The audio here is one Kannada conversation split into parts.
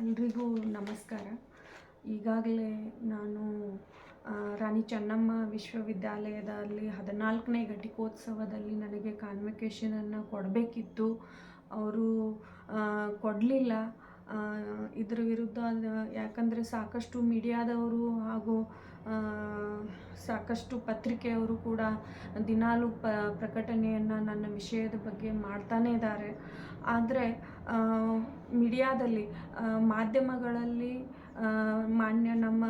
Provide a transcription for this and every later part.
ಎಲ್ರಿಗೂ ನಮಸ್ಕಾರ. ಈಗಾಗಲೇ ನಾನು ರಾಣಿ ಚೆನ್ನಮ್ಮ ವಿಶ್ವವಿದ್ಯಾಲಯದಲ್ಲಿ ಹದಿನಾಲ್ಕನೇ ಘಟಿಕೋತ್ಸವದಲ್ಲಿ ನನಗೆ ಕಾನ್ವೊಕೇಶನನ್ನು ಕೊಡಬೇಕಿತ್ತು. ಅವರು ಕೊಡಲಿಲ್ಲ. ಇದರ ವಿರುದ್ಧ ಯಾಕಂದರೆ ಸಾಕಷ್ಟು ಮೀಡಿಯಾದವರು ಹಾಗೂ ಸಾಕಷ್ಟು ಪತ್ರಿಕೆಯವರು ಕೂಡ ದಿನಾಲು ಪ, ಪ್ರಕಟಣೆಯನ್ನು ನನ್ನ ವಿಷಯದ ಬಗ್ಗೆ ಮಾಡ್ತಾನೇ ಇದ್ದಾರೆ. ಆದರೆ ಮೀಡಿಯಾದಲ್ಲಿ ಮಾಧ್ಯಮಗಳಲ್ಲಿ ಮಾನ್ಯ ನಮ್ಮ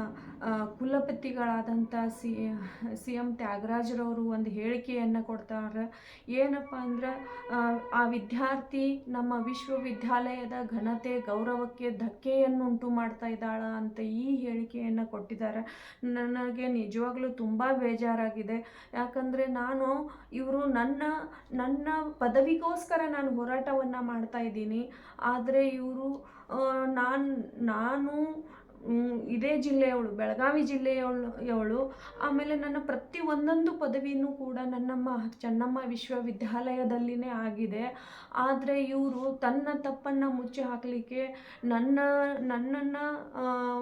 ಕುಲಪತಿಗಳಾದಂಥ ಸಿ ಸಿ ಎಂ ತ್ಯಾಗರಾಜರವರು ಒಂದು ಹೇಳಿಕೆಯನ್ನು ಕೊಡ್ತಾರೆ. ಏನಪ್ಪ ಅಂದ್ರೆ ಆ, ಆ ವಿದ್ಯಾರ್ಥಿ ನಮ್ಮ ವಿಶ್ವವಿದ್ಯಾಲಯದ ಘನತೆ ಗೌರವಕ್ಕೆ ಧಕ್ಕೆಯನ್ನುಂಟು ಮಾಡ್ತಾ ಇದ್ದಾಳ ಅಂತ ಈ ಹೇಳಿಕೆಯನ್ನು ಕೊಟ್ಟಿದ್ದಾರೆ. ನನಗೆ ನಿಜವಾಗ್ಲೂ ತುಂಬ ಬೇಜಾರಾಗಿದೆ. ಯಾಕಂದರೆ ನಾನು ಇವರು ನನ್ನ ನನ್ನ ಪದವಿಗೋಸ್ಕರ ನಾನು ಹೋರಾಟವನ್ನು ಮಾಡ್ತಾ ಇದ್ದೀನಿ. ಆದರೆ ಇವರು ನಾನು ನಾನು ಮ್, ಇದೇ ಜಿಲ್ಲೆಯವಳು, ಬೆಳಗಾವಿ ಜಿಲ್ಲೆಯವಳು. ಯವಳು ಆಮೇಲೆ ನನ್ನ ಪ್ರತಿ ಒಂದೊಂದು ಪದವಿನೂ ಕೂಡ ನನ್ನಮ್ಮ ಚೆನ್ನಮ್ಮ ವಿಶ್ವವಿದ್ಯಾಲಯದಲ್ಲಿನೇ ಆಗಿದೆ. ಆದರೆ ಇವರು ತನ್ನ ತಪ್ಪನ್ನು ಮುಚ್ಚಿ ಹಾಕಲಿಕ್ಕೆ ನನ್ನ, ನನ್ನನ್ನು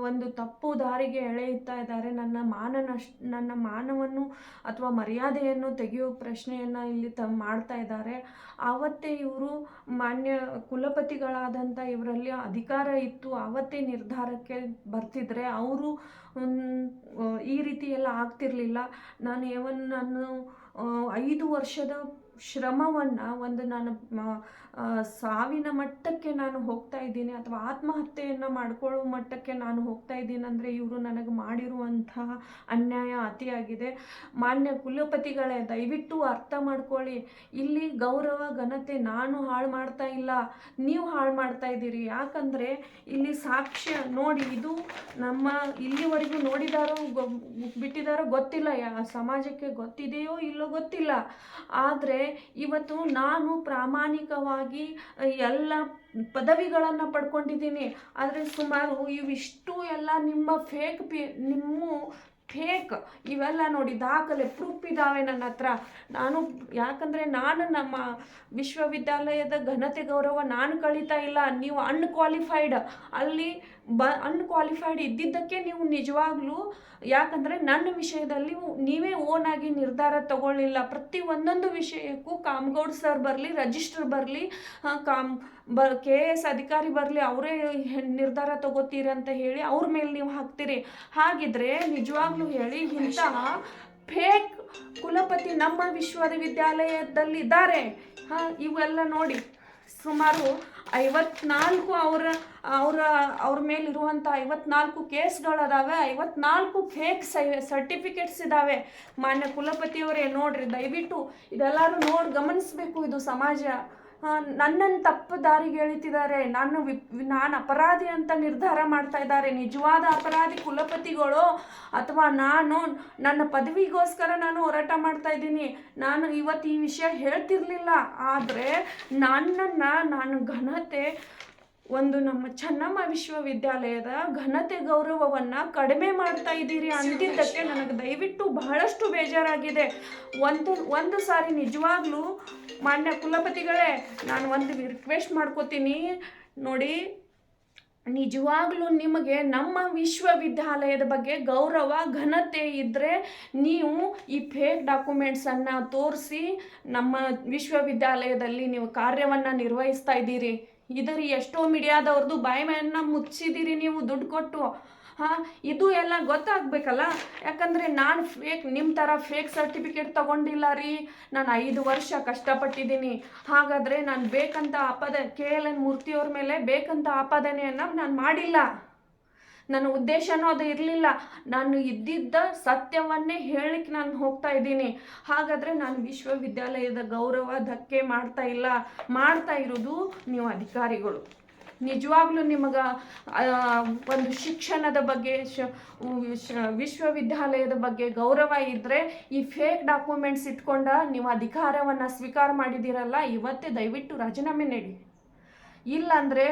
ಒಂದು ತಪ್ಪು ದಾರಿಗೆ ಎಳೆಯುತ್ತಾ ಇದ್ದಾರೆ. ನನ್ನ ಮಾನ ನನ್ನ ಮಾನವನ್ನು ಅಥವಾ ಮರ್ಯಾದೆಯನ್ನು ತೆಗೆಯೋ ಪ್ರಶ್ನೆಯನ್ನು ಇಲ್ಲಿ ತ, ಮಾಡ್ತಾ ಇದ್ದಾರೆ. ಆವತ್ತೇ ಇವರು ಮಾನ್ಯ ಕುಲಪತಿಗಳಾದಂಥ ಇವರಲ್ಲಿ ಅಧಿಕಾರ ಇತ್ತು. ಆವತ್ತೇ ನಿರ್ಧಾರಕ್ಕೆ ಬರ್ತಿದ್ರೆ ಅವರು ಈ ರೀತಿ ಎಲ್ಲ ಆಗ್ತಿರಲಿಲ್ಲ. ನಾನು ಏವನ್ ನಾನು ಐದು ವರ್ಷದ ಶ್ರಮವನ್ನು ಒಂದು ನಾನು ಸಾವಿನ ಮಟ್ಟಕ್ಕೆ ನಾನು ಹೋಗ್ತಾ ಇದ್ದೀನಿ ಅಥವಾ ಆತ್ಮಹತ್ಯೆಯನ್ನು ಮಾಡ್ಕೊಳ್ಳೋ ಮಟ್ಟಕ್ಕೆ ನಾನು ಹೋಗ್ತಾ ಇದ್ದೀನಿ ಅಂದರೆ ಇವರು ನನಗೆ ಮಾಡಿರುವಂತಹ ಅನ್ಯಾಯ ಅತಿಯಾಗಿದೆ. ಮಾನ್ಯ ಕುಲಪತಿಗಳೇ, ದಯವಿಟ್ಟು ಅರ್ಥ ಮಾಡ್ಕೊಳ್ಳಿ. ಇಲ್ಲಿ ಗೌರವ, ಘನತೆ ನಾನು ಹಾಳು ಮಾಡ್ತಾ ಇಲ್ಲ, ನೀವು ಹಾಳು ಮಾಡ್ತಾ ಇದ್ದೀರಿ. ಯಾಕಂದರೆ ಇಲ್ಲಿ ಸಾಕ್ಷ್ಯ ನೋಡಿ, ಇದು ನಮ್ಮ ಇಲ್ಲಿವರೆಗೂ ನೋಡಿದಾರೋ ಬಿಟ್ಟಿದಾರೋ ಗೊತ್ತಿಲ್ಲ. ಯಾ, ಸಮಾಜಕ್ಕೆ ಗೊತ್ತಿದೆಯೋ ಇಲ್ಲೋ ಗೊತ್ತಿಲ್ಲ. ಆದರೆ ಇವತ್ತು ನಾನು ಪ್ರಾಮಾಣಿಕವಾಗಿ ಎಲ್ಲ ಪದವಿಗಳನ್ನು ಪಡ್ಕೊಂಡಿದ್ದೀನಿ. ಆದರೆ ಸುಮಾರು ಇವಿಷ್ಟು ಎಲ್ಲ ನಿಮ್ಮ ಫೇಕ್ ಪಿ ನಿಮ್ಮ ಫೇಕ್ ಇವೆಲ್ಲ ನೋಡಿ ದಾಖಲೆ ಪ್ರೂಫ್ ಇದ್ದಾವೆ ನನ್ನ ಹತ್ರ. ನಾನು ಯಾಕಂದರೆ ನಾನು ನಮ್ಮ ವಿಶ್ವವಿದ್ಯಾಲಯದ ಘನತೆ ಗೌರವ ನಾನು ಕಳೀತಾ ಇಲ್ಲ. ನೀವು ಅನ್ಕ್ವಾಲಿಫೈಡ್ ಅಲ್ಲಿ ಬ ಅನ್ಕ್ವಾಲಿಫೈಡ್ ಇದ್ದಿದ್ದಕ್ಕೆ ನೀವು ನಿಜವಾಗ್ಲೂ, ಯಾಕಂದರೆ ನನ್ನ ವಿಷಯದಲ್ಲಿ ನೀವೇ ಓನ್ ಆಗಿ ನಿರ್ಧಾರ ತಗೊಳ್ಳಿಲ್ಲ. ಪ್ರತಿ ಒಂದೊಂದು ವಿಷಯಕ್ಕೂ ಕಾಮ್ಗೌಡ್ ಸರ್ ಬರಲಿ ರಿಜಿಸ್ಟರ್ ಬರಲಿ ಕಾಮ್, ಬ ಕೆ ಎ ಎಸ್ ಅಧಿಕಾರಿ ಬರಲಿ, ಅವರೇ ನಿರ್ಧಾರ ತಗೋತೀರಂತ ಹೇಳಿ ಅವ್ರ ಮೇಲೆ ನೀವು ಹಾಕ್ತೀರಿ. ಹಾಗಿದ್ರೆ ನಿಜವಾಗ್ಲೂ ಹೇಳಿ ಇಂತಹ ಫೇಕ್ ಕುಲಪತಿ ನಮ್ಮ ವಿಶ್ವವಿದ್ಯಾಲಯದಲ್ಲಿ ಇದ್ದಾರೆ ಹಾಂ, ಇವೆಲ್ಲ ನೋಡಿ, ಸುಮಾರು ಐವತ್ನಾಲ್ಕು ಅವರ ಅವರ, ಅವ್ರ ಮೇಲಿರುವಂಥ ಐವತ್ನಾಲ್ಕು ಕೇಸ್ಗಳದಾವೆ. ಐವತ್ನಾಲ್ಕು ಫೇಕ್ ಸೈ ಸರ್ಟಿಫಿಕೇಟ್ಸ್ ಇದ್ದಾವೆ ಮಾನ್ಯ ಕುಲಪತಿಯವರೇ, ನೋಡ್ರಿ, ದಯವಿಟ್ಟು ಇದೆಲ್ಲರೂ ನೋಡಿ ಗಮನಿಸಬೇಕು ಇದು ಸಮಾಜ. ನನ್ನನ್ನು ತಪ್ಪು ದಾರಿಗೆ ಎಳಿತಿದ್ದಾರೆ. ನಾನು ವಿ, ನಾನು ಅಪರಾಧಿ ಅಂತ ನಿರ್ಧಾರ ಮಾಡ್ತಾ ಇದ್ದಾರೆ. ನಿಜವಾದ ಅಪರಾಧಿ ಕುಲಪತಿಗಳು ಅಥವಾ ನಾನು ನನ್ನ ಪದವಿಗೋಸ್ಕರ ನಾನು ಹೋರಾಟ ಮಾಡ್ತಾ ಇದ್ದೀನಿ. ನಾನು ಇವತ್ತು ಈ ವಿಷಯ ಹೇಳ್ತಿರ್ಲಿಲ್ಲ. ಆದರೆ ನನ್ನನ್ನು, ನಾನು ಘನತೆ, ಒಂದು ನಮ್ಮ ಚೆನ್ನಮ್ಮ ವಿಶ್ವವಿದ್ಯಾಲಯದ ಘನತೆ ಗೌರವವನ್ನು ಕಡಿಮೆ ಮಾಡ್ತಾ ಇದ್ದೀರಿ ಅಂತಿದ್ದಕ್ಕೆ ನನಗೆ ದಯವಿಟ್ಟು ಬಹಳಷ್ಟು ಬೇಜಾರಾಗಿದೆ. ಒಂದು ಒಂದು ಸಾರಿ ನಿಜವಾಗ್ಲೂ ಮಾನ್ಯ ಕುಲಪತಿಗಳೇ, ನಾನು ಒಂದು ರಿಕ್ವೆಸ್ಟ್ ಮಾಡ್ಕೋತೀನಿ. ನೋಡಿ, ನಿಜವಾಗ್ಲೂ ನಿಮಗೆ ನಮ್ಮ ವಿಶ್ವವಿದ್ಯಾಲಯದ ಬಗ್ಗೆ ಗೌರವ, ಘನತೆ ಇದ್ದರೆ ನೀವು ಈ ಫೇಕ್ ಡಾಕ್ಯುಮೆಂಟ್ಸನ್ನು ತೋರಿಸಿ ನಮ್ಮ ವಿಶ್ವವಿದ್ಯಾಲಯದಲ್ಲಿ ನೀವು ಕಾರ್ಯವನ್ನು ನಿರ್ವಹಿಸ್ತಾ ಇದ್ದೀರಿ. ಇದರ ಎಷ್ಟೋ ಮೀಡಿಯಾದವ್ರದ್ದು ಬಾಯಿ ಮುಚ್ಚಿದ್ದೀರಿ ನೀವು ದುಡ್ಡು ಕೊಟ್ಟು. ಹಾಂ, ಇದು ಎಲ್ಲ ಗೊತ್ತಾಗಬೇಕಲ್ಲ? ಯಾಕಂದರೆ ನಾನು ಫೇಕ್ ನಿಮ್ಮ ಥರ ಫೇಕ್ ಸರ್ಟಿಫಿಕೇಟ್ ತಗೊಂಡಿಲ್ಲ ರೀ. ನಾನು ಐದು ವರ್ಷ ಕಷ್ಟಪಟ್ಟಿದ್ದೀನಿ. ಹಾಗಾದ್ರೆ ನಾನು ಬೇಕಂತ ಆಪಾದ, ಕೆ ಎಲ್ ಎನ್ ಮೂರ್ತಿಯವ್ರ ಮೇಲೆ ಬೇಕಂತ ಆಪಾದನೆಯನ್ನು ನಾನು ಮಾಡಿಲ್ಲ. ನನ್ನ ಉದ್ದೇಶನೂ ಅದು ಇರಲಿಲ್ಲ. ನಾನು ಇದ್ದಿದ್ದ ಸತ್ಯವನ್ನೇ ಹೇಳಲಿಕ್ಕೆ ನಾನು ಹೋಗ್ತಾ ಇದ್ದೀನಿ. ಹಾಗಾದರೆ ನಾನು ವಿಶ್ವವಿದ್ಯಾಲಯದ ಗೌರವ ಧಕ್ಕೆ ಮಾಡ್ತಾ ಇಲ್ಲ. ಮಾಡ್ತಾ ಇರೋದು ನೀವು ಅಧಿಕಾರಿಗಳು. ನಿಜವಾಗ್ಲೂ ನಿಮಗೆ ಒಂದು ಶಿಕ್ಷಣದ ಬಗ್ಗೆ ವಿಶ್ವವಿದ್ಯಾಲಯದ ಬಗ್ಗೆ ಗೌರವ ಇದ್ದರೆ ಈ ಫೇಕ್ ಡಾಕ್ಯುಮೆಂಟ್ಸ್ ಇಟ್ಕೊಂಡ ನೀವು ಅಧಿಕಾರವನ್ನು ಸ್ವೀಕಾರ ಮಾಡಿದ್ದೀರಲ್ಲ, ಇವತ್ತೇ ದಯವಿಟ್ಟು ರಾಜೀನಾಮೆ ನೀಡಿ. ಇಲ್ಲಾಂದರೆ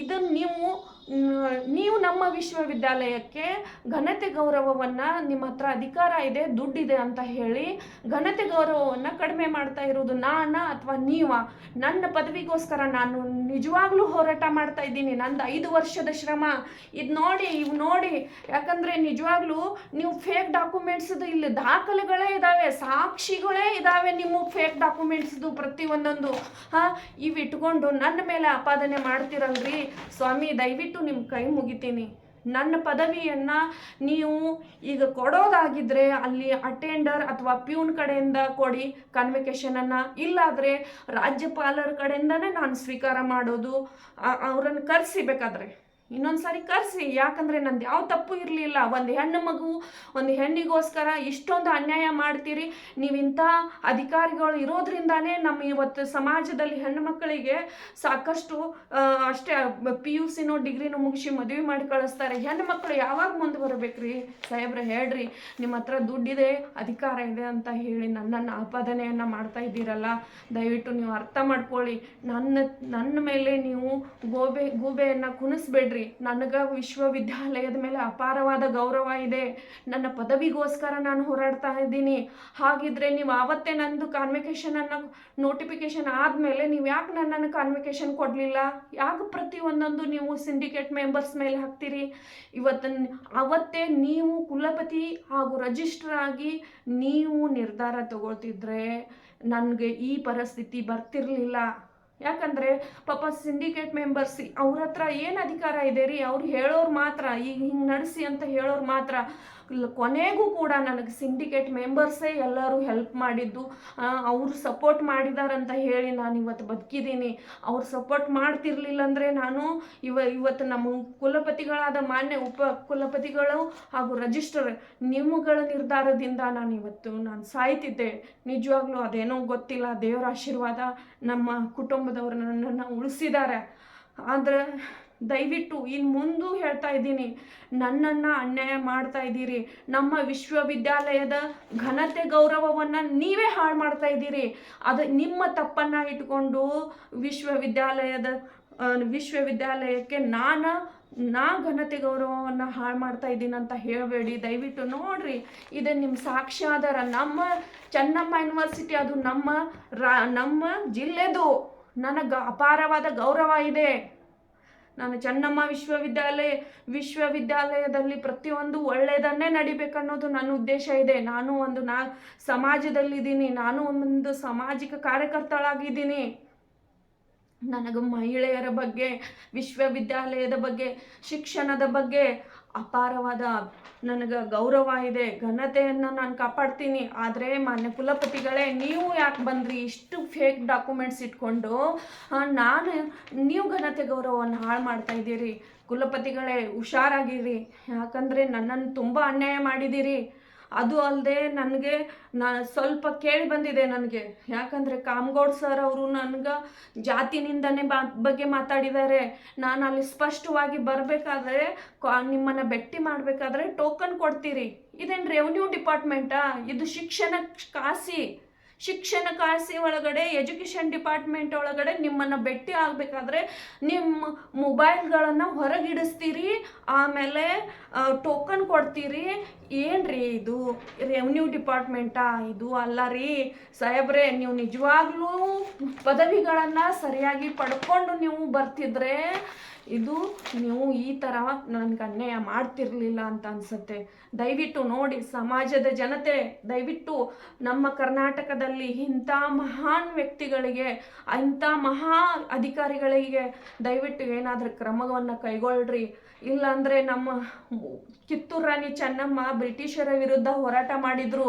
ಇದನ್ನು ನೀವು ನೀವು ನಮ್ಮ ವಿಶ್ವವಿದ್ಯಾಲಯಕ್ಕೆ ಘನತೆ ಗೌರವವನ್ನು ನಿಮ್ಮ ಹತ್ರ ಅಧಿಕಾರ ಇದೆ, ದುಡ್ಡಿದೆ ಅಂತ ಹೇಳಿ ಘನತೆ ಗೌರವವನ್ನು ಕಡಿಮೆ ಮಾಡ್ತಾ ಇರೋದು ನಾನ ಅಥವಾ ನೀವ? ನನ್ನ ಪದವಿಗೋಸ್ಕರ ನಾನು ನಿಜವಾಗ್ಲೂ ಹೋರಾಟ ಮಾಡ್ತಾ ಇದ್ದೀನಿ, ನಂದು ಐದು ವರ್ಷದ ಶ್ರಮ. ಇದು ನೋಡಿ, ಇವು ನೋಡಿ. ಯಾಕಂದರೆ ನಿಜವಾಗ್ಲೂ ನೀವು ಫೇಕ್ ಡಾಕ್ಯುಮೆಂಟ್ಸ್ದು ಇಲ್ಲಿ ದಾಖಲೆಗಳೇ ಇದ್ದಾವೆ ಸಾಕ್ಷಿಗಳೇ ಇದ್ದಾವೆ ನಿಮ್ಮ ಫೇಕ್ ಡಾಕ್ಯುಮೆಂಟ್ಸ್ದು ಪ್ರತಿ ಒಂದೊಂದು. ಹಾಂ, ಇವು ಇಟ್ಕೊಂಡು ನನ್ನ ಮೇಲೆ ಆಪಾದನೆ ಮಾಡ್ತಿರಲ್ರಿ. ಸ್ವಾಮಿ, ದಯವಿಟ್ಟು ನಿಮ್ಮ ಕೈ ಮುಗಿತೀನಿ. ನನ್ನ ಪದವಿಯನ್ನ ನೀವು ಈಗ ಕೊಡೋದಾಗಿದ್ರೆ ಅಲ್ಲಿ ಅಟೆಂಡರ್ ಅಥವಾ ಪ್ಯೂನ್ ಕಡೆಯಿಂದ ಕೊಡಿ ಕನ್ವಿಕೇಶನನ್ನು ಇಲ್ಲಾದರೆ ರಾಜ್ಯಪಾಲರ ಕಡೆಯಿಂದನೇ ನಾನು ಸ್ವೀಕಾರ ಮಾಡೋದು ಅವರನ್ನು ಕರೆಸಿ ಬೇಕಾದ್ರೆ. ಇನ್ನೊಂದು ಸಾರಿ ಕರೆಸಿ, ಯಾಕಂದರೆ ನಂದು ಯಾವ ತಪ್ಪು ಇರಲಿಲ್ಲ. ಒಂದು ಹೆಣ್ಣು ಮಗು, ಒಂದು ಹೆಣ್ಣಿಗೋಸ್ಕರ ಇಷ್ಟೊಂದು ಅನ್ಯಾಯ ಮಾಡ್ತೀರಿ. ನೀವಿಂಥ ಅಧಿಕಾರಿಗಳು ಇರೋದ್ರಿಂದಾನೇ ನಮ್ಮ ಇವತ್ತು ಸಮಾಜದಲ್ಲಿ ಹೆಣ್ಣು ಮಕ್ಕಳಿಗೆ ಸಾಕಷ್ಟು ಅಷ್ಟೇ ಪಿ ಯು ಸಿನೋ ಡಿಗ್ರಿನೂ ಮುಗಿಸಿ ಮದುವೆ ಮಾಡಿ ಕಳಿಸ್ತಾರೆ. ಹೆಣ್ಣು ಮಕ್ಕಳು ಯಾವಾಗ ಮುಂದೆ ಬರಬೇಕ್ರಿ? ಸಾಹೇಬ್ರೆ, ಹೇಳ್ರಿ. ನಿಮ್ಮ ಹತ್ರ ದುಡ್ಡಿದೆ, ಅಧಿಕಾರ ಇದೆ ಅಂತ ಹೇಳಿ ನನ್ನನ್ನು ಆಪಾದನೆಯನ್ನು ಮಾಡ್ತಾ ಇದ್ದೀರಲ್ಲ, ದಯವಿಟ್ಟು ನೀವು ಅರ್ಥ ಮಾಡ್ಕೊಳ್ಳಿ. ನನ್ನ ನನ್ನ ಮೇಲೆ ನೀವು ಗೋಬೆ, ಗೂಬೆಯನ್ನು ಕುಣಿಸ್ಬೇಡ್ರಿ. ನನಗೆ ವಿಶ್ವವಿದ್ಯಾಲಯದ ಮೇಲೆ ಅಪಾರವಾದ ಗೌರವ ಇದೆ. ನನ್ನ ಪದವಿಗೋಸ್ಕರ ನಾನು ಹೋರಾಡ್ತಾ ಇದ್ದೀನಿ. ಹಾಗಿದ್ರೆ ನೀವು ಆವತ್ತೇ ನಂದು ಅನ್ನ ನೋಟಿಫಿಕೇಶನ್ ಆದಮೇಲೆ ನೀವು ಯಾಕೆ ನನ್ನನ್ನು ಕಾನ್ವಿಕೇಶನ್ ಕೊಡಲಿಲ್ಲ? ಯಾಕೆ ಪ್ರತಿ ಒಂದೊಂದು ನೀವು ಸಿಂಡಿಕೇಟ್ ಮೆಂಬರ್ಸ್ ಮೇಲೆ ಹಾಕ್ತೀರಿ? ಇವತ್ತನ್ನು ಅವತ್ತೇ ನೀವು ಕುಲಪತಿ ಹಾಗೂ ರಜಿಸ್ಟರ್ ಆಗಿ ನೀವು ನಿರ್ಧಾರ ತಗೊಳ್ತಿದ್ರೆ ನನಗೆ ಈ ಪರಿಸ್ಥಿತಿ ಬರ್ತಿರ್ಲಿಲ್ಲ. ಯಾಕಂದರೆ ಪಾಪ ಸಿಂಡಿಕೇಟ್ ಮೆಂಬರ್ಸ್ ಅವ್ರ ಹತ್ರ ಏನು ಅಧಿಕಾರ ಇದೆ ರೀ? ಅವ್ರು ಹೇಳೋರು ಮಾತ್ರ, ಈಗ ಹಿಂಗೆ ನಡೆಸಿ ಅಂತ ಹೇಳೋರು ಮಾತ್ರ. ಕೊನೆಗೂ ಕೂಡ ನನಗೆ ಸಿಂಡಿಕೇಟ್ ಮೆಂಬರ್ಸೇ ಎಲ್ಲರೂ ಹೆಲ್ಪ್ ಮಾಡಿದ್ದು. ಅವರು ಸಪೋರ್ಟ್ ಮಾಡಿದಾರಂತ ಹೇಳಿ ನಾನು ಇವತ್ತು ಬದುಕಿದ್ದೀನಿ ಅವ್ರು ಸಪೋರ್ಟ್ ಮಾಡ್ತಿರ್ಲಿಲ್ಲ ಅಂದರೆ ನಾನು ಇವ ಇವತ್ತು ನಮ್ಮ ಕುಲಪತಿಗಳಾದ ಮಾನ್ಯ ಉಪ ಕುಲಪತಿಗಳು ಹಾಗೂ ರಜಿಸ್ಟರ್ ನಿಮ್ಮಗಳ ನಿರ್ಧಾರದಿಂದ ನಾನು ಇವತ್ತು ನಾನು ಸಾಯ್ತಿದ್ದೆ. ನಿಜವಾಗ್ಲೂ ಅದೇನೋ ಗೊತ್ತಿಲ್ಲ. ದೇವರ ಆಶೀರ್ವಾದ ನಮ್ಮ ಕುಟುಂಬದವರು ನನ್ನನ್ನು ಉಳಿಸಿದ್ದಾರೆ ಆದರೆ ದಯವಿಟ್ಟು ಇನ್ನು ಮುಂದೂ ಹೇಳ್ತಾ ಇದ್ದೀನಿ, ನನ್ನನ್ನು ಅನ್ಯಾಯ ಮಾಡ್ತಾ ಇದ್ದೀರಿ. ನಮ್ಮ ವಿಶ್ವವಿದ್ಯಾಲಯದ ಘನತೆ ಗೌರವವನ್ನು ನೀವೇ ಹಾಳು ಮಾಡ್ತಾ ಇದ್ದೀರಿ. ಅದು ನಿಮ್ಮ ತಪ್ಪನ್ನು ಇಟ್ಕೊಂಡು ವಿಶ್ವವಿದ್ಯಾಲಯದ ವಿಶ್ವವಿದ್ಯಾಲಯಕ್ಕೆ ನಾನು, ನಾ ಘನತೆ ಗೌರವವನ್ನು ಹಾಳು ಮಾಡ್ತಾ ಇದ್ದೀನಿ ಅಂತ ಹೇಳಬೇಡಿ. ದಯವಿಟ್ಟು ನೋಡ್ರಿ, ಇದು ನಿಮ್ಮ ಸಾಕ್ಷ್ಯಾಧಾರ ನಮ್ಮ ಚೆನ್ನಮ್ಮ ಯೂನಿವರ್ಸಿಟಿ ಅದು ನಮ್ಮ ರಾ, ನಮ್ಮ ಜಿಲ್ಲೆದು. ನನಗೆ ಅಪಾರವಾದ ಗೌರವ ಇದೆ. ನಾನು ಚೆನ್ನಮ್ಮ ವಿಶ್ವವಿದ್ಯಾಲಯ, ವಿಶ್ವವಿದ್ಯಾಲಯದಲ್ಲಿ ಪ್ರತಿಯೊಂದು ಒಳ್ಳೆಯದನ್ನೇ ನಡಿಬೇಕನ್ನೋದು ನನ್ನ ಉದ್ದೇಶ ಇದೆ. ನಾನು ಒಂದು ನಾ, ಸಮಾಜದಲ್ಲಿದ್ದೀನಿ. ನಾನು ಒಂದು ಸಾಮಾಜಿಕ ಕಾರ್ಯಕರ್ತಳಾಗಿದ್ದೀನಿ. ನನಗೆ ಮಹಿಳೆಯರ ಬಗ್ಗೆ, ವಿಶ್ವವಿದ್ಯಾಲಯದ ಬಗ್ಗೆ, ಶಿಕ್ಷಣದ ಬಗ್ಗೆ ಅಪಾರವಾದ ನನಗೆ ಗೌರವ ಇದೆ, ಘನತೆಯನ್ನು ನಾನು ಕಾಪಾಡ್ತೀನಿ. ಆದರೆ ಮಾನ್ಯ ಕುಲಪತಿಗಳೇ, ನೀವು ಯಾಕೆ ಬಂದ್ರಿ? ಇಷ್ಟು ಫೇಕ್ ಡಾಕ್ಯುಮೆಂಟ್ಸ್ ಇಟ್ಕೊಂಡು ನಾನು ನೀವು ಘನತೆ ಗೌರವವನ್ನು ಹಾಳು ಮಾಡ್ತಾ ಇದ್ದೀರಿ. ಕುಲಪತಿಗಳೇ, ಹುಷಾರಾಗಿರಿ. ಯಾಕಂದರೆ ನನ್ನನ್ನು ತುಂಬ ಅನ್ಯಾಯ ಮಾಡಿದ್ದೀರಿ. ಅದು ಅಲ್ಲದೆ ನನಗೆ ನಾ ಸ್ವಲ್ಪ ಕೇಳಿ ಬಂದಿದೆ ನನಗೆ. ಯಾಕಂದರೆ ಕಾಮಗೌಡ್ ಸರ್ ಅವರು ನನಗೆ ಜಾತಿನಿಂದನೇ ಬಾ ಬಗ್ಗೆ ಮಾತಾಡಿದ್ದಾರೆ. ನಾನು ಅಲ್ಲಿ ಸ್ಪಷ್ಟವಾಗಿ ಬರಬೇಕಾದ್ರೆ ನಿಮ್ಮನ್ನು ಭೇಟಿ ಮಾಡಬೇಕಾದ್ರೆ ಟೋಕನ್ ಕೊಡ್ತೀರಿ. ಇದೇನು ರೆವಿನ್ಯೂ ಡಿಪಾರ್ಟ್ಮೆಂಟಾ ಇದು ಶಿಕ್ಷಣ ಕಾಸಿ. ಶಿಕ್ಷಣ ಕಾಸಿ ಒಳಗಡೆ ಎಜುಕೇಷನ್ ಡಿಪಾರ್ಟ್ಮೆಂಟ್ ಒಳಗಡೆ ನಿಮ್ಮನ್ನು ಭೇಟಿ ಆಗಬೇಕಾದ್ರೆ ನಿಮ್ಮ ಮೊಬೈಲ್ಗಳನ್ನು ಹೊರಗಿಡಿಸ್ತೀರಿ. ಆಮೇಲೆ ಟೋಕನ್ ಕೊಡ್ತೀರಿ. ಏನ್ರಿ ಇದು? ರೆವಿನ್ಯೂ ಡಿಪಾರ್ಟ್ಮೆಂಟಾ ಇದು? ಅಲ್ಲ ರೀ ಸಾಹೇಬ್ರೆ, ನೀವು ನಿಜವಾಗ್ಲೂ ಪದವಿಗಳನ್ನು ಸರಿಯಾಗಿ ಪಡ್ಕೊಂಡು ನೀವು ಬರ್ತಿದ್ರೆ ಇದು ನೀವು ಈ ಥರ ನನಗೆ ಅನ್ಯಾಯ ಮಾಡ್ತಿರ್ಲಿಲ್ಲ ಅಂತ ಅನ್ಸುತ್ತೆ. ದಯವಿಟ್ಟು ನೋಡಿ, ಸಮಾಜದ ಜನತೆ, ದಯವಿಟ್ಟು ನಮ್ಮ ಕರ್ನಾಟಕದಲ್ಲಿ ಇಂಥ ಮಹಾನ್ ವ್ಯಕ್ತಿಗಳಿಗೆ, ಇಂಥ ಮಹಾ ಅಧಿಕಾರಿಗಳಿಗೆ ದಯವಿಟ್ಟು ಏನಾದರೂ ಕ್ರಮವನ್ನು ಕೈಗೊಳ್ಳ್ರಿ ಇಲ್ಲಾಂದರೆ ನಮ್ಮ ಕಿತ್ತೂರು ರಾಣಿ ಚೆನ್ನಮ್ಮ ಬ್ರಿಟಿಷರ ವಿರುದ್ಧ ಹೋರಾಟ ಮಾಡಿದ್ರು.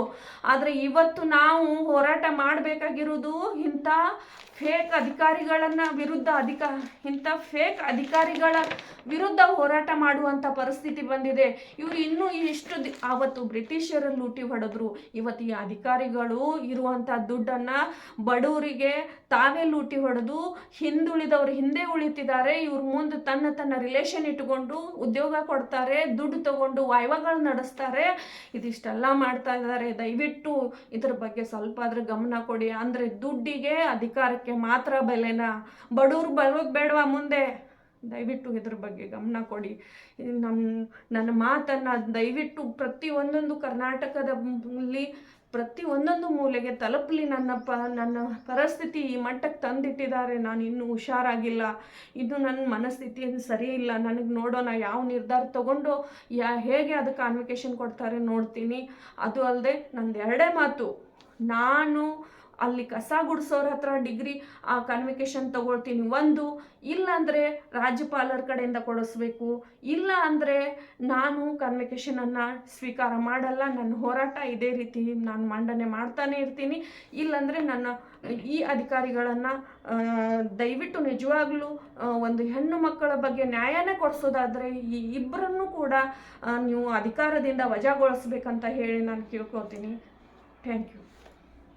ಆದರೆ ಇವತ್ತು ನಾವು ಹೋರಾಟ ಮಾಡಬೇಕಾಗಿರೋದು ಇಂಥ ಫೇಕ್ ಅಧಿಕಾರಿಗಳನ್ನು ವಿರುದ್ಧ ಅಧಿಕ, ಇಂಥ ಫೇಕ್ ಅಧಿಕಾರಿಗಳ ವಿರುದ್ಧ ಹೋರಾಟ ಮಾಡುವಂಥ ಪರಿಸ್ಥಿತಿ ಬಂದಿದೆ. ಇವರು ಇನ್ನೂ ಇಷ್ಟು ದಿ, ಆವತ್ತು ಬ್ರಿಟಿಷರ ಲೂಟಿ ಹೊಡೆದ್ರು. ಇವತ್ತು ಈ ಅಧಿಕಾರಿಗಳು ಇರುವಂಥ ದುಡ್ಡನ್ನು ಬಡವರಿಗೆ ತಾವೇ ಲೂಟಿ ಹೊಡೆದು ಹಿಂದುಳಿದವರು ಹಿಂದೆ ಉಳಿತಿದ್ದಾರೆ. ಇವ್ರ ಮುಂದೆ ತನ್ನ ತನ್ನ ರಿಲೇಷನ್ ಇಟ್ಕೊಂಡು ಉದ್ಯೋಗ ಕೊಡ್ತಾರೆ, ದುಡ್ಡು ತಗೊಂಡು ವಾಯ್ವಗಳು ನಡೆಸ್ತಾರೆ. ಇದಿಷ್ಟೆಲ್ಲ ಮಾಡ್ತಾ ಇದ್ದಾರೆ. ದಯವಿಟ್ಟು ಇದ್ರ ಬಗ್ಗೆ ಸ್ವಲ್ಪ ಆದ್ರೂ ಗಮನ ಕೊಡಿ. ಅಂದರೆ ದುಡ್ಡಿಗೆ ಅಧಿಕಾರಕ್ಕೆ ಮಾತ್ರ ಬೆಲೆನಾ ಬಡವ್ರು ಬರೋದು ಬೇಡವಾ ಮುಂದೆ? ದಯವಿಟ್ಟು ಇದ್ರ ಬಗ್ಗೆ ಗಮನ ಕೊಡಿ. ನಮ್ಮ ನನ್ನ ಮಾತನ್ನು ದಯವಿಟ್ಟು ಪ್ರತಿ ಒಂದೊಂದು ಕರ್ನಾಟಕದಲ್ಲಿ ಪ್ರತಿ ಒಂದೊಂದು ಮೂಲೆಗೆ ತಲುಪಲಿ. ನನ್ನ ಪ, ನನ್ನ ಪರಿಸ್ಥಿತಿ ಈ ಮಟ್ಟಕ್ಕೆ ತಂದಿಟ್ಟಿದ್ದಾರೆ. ನಾನು ಇನ್ನೂ ಹುಷಾರಾಗಿಲ್ಲ. ಇದು ನನ್ನ ಮನಸ್ಥಿತಿ ಸರಿ ಇಲ್ಲ. ನನಗೆ ನೋಡೋಣ ಯಾವ ನಿರ್ಧಾರ ತಗೊಂಡು ಯಾ, ಹೇಗೆ ಅದಕ್ಕೆ ಕಾನ್ವಿಕೇಶನ್ ಕೊಡ್ತಾರೆ ನೋಡ್ತೀನಿ. ಅದು ಅಲ್ಲದೆ ನಂದು ಎರಡೇ ಮಾತು. ನಾನು ಅಲ್ಲಿ ಕಸ ಗುಡಿಸೋರ ಹತ್ರ ಡಿಗ್ರಿ, ಆ ಕನ್ವಿಕೇಶನ್ ತಗೊಳ್ತೀನಿ. ಒಂದು, ಇಲ್ಲಾಂದರೆ ರಾಜ್ಯಪಾಲರ ಕಡೆಯಿಂದ ಕೊಡಿಸ್ಬೇಕು. ಇಲ್ಲ ಅಂದರೆ ನಾನು ಕನ್ವಿಕೇಶನನ್ನು ಸ್ವೀಕಾರ ಮಾಡಲ್ಲ. ನನ್ನ ಹೋರಾಟ ಇದೇ ರೀತಿ ನಾನು ಮಂಡನೆ ಮಾಡ್ತಾನೆ ಇರ್ತೀನಿ. ಇಲ್ಲಾಂದರೆ ನನ್ನ ಈ ಅಧಿಕಾರಿಗಳನ್ನು ದಯವಿಟ್ಟು ನಿಜವಾಗ್ಲೂ ಒಂದು ಹೆಣ್ಣು ಮಕ್ಕಳ ಬಗ್ಗೆ ನ್ಯಾಯನೇ ಕೊಡಿಸೋದಾದರೆ ಈ ಇಬ್ಬರನ್ನು ಕೂಡ ನೀವು ಅಧಿಕಾರದಿಂದ ವಜಾಗೊಳಿಸ್ಬೇಕಂತ ಹೇಳಿ ನಾನು ಕೇಳ್ಕೊತೀನಿ ಥ್ಯಾಂಕ್ ಯು.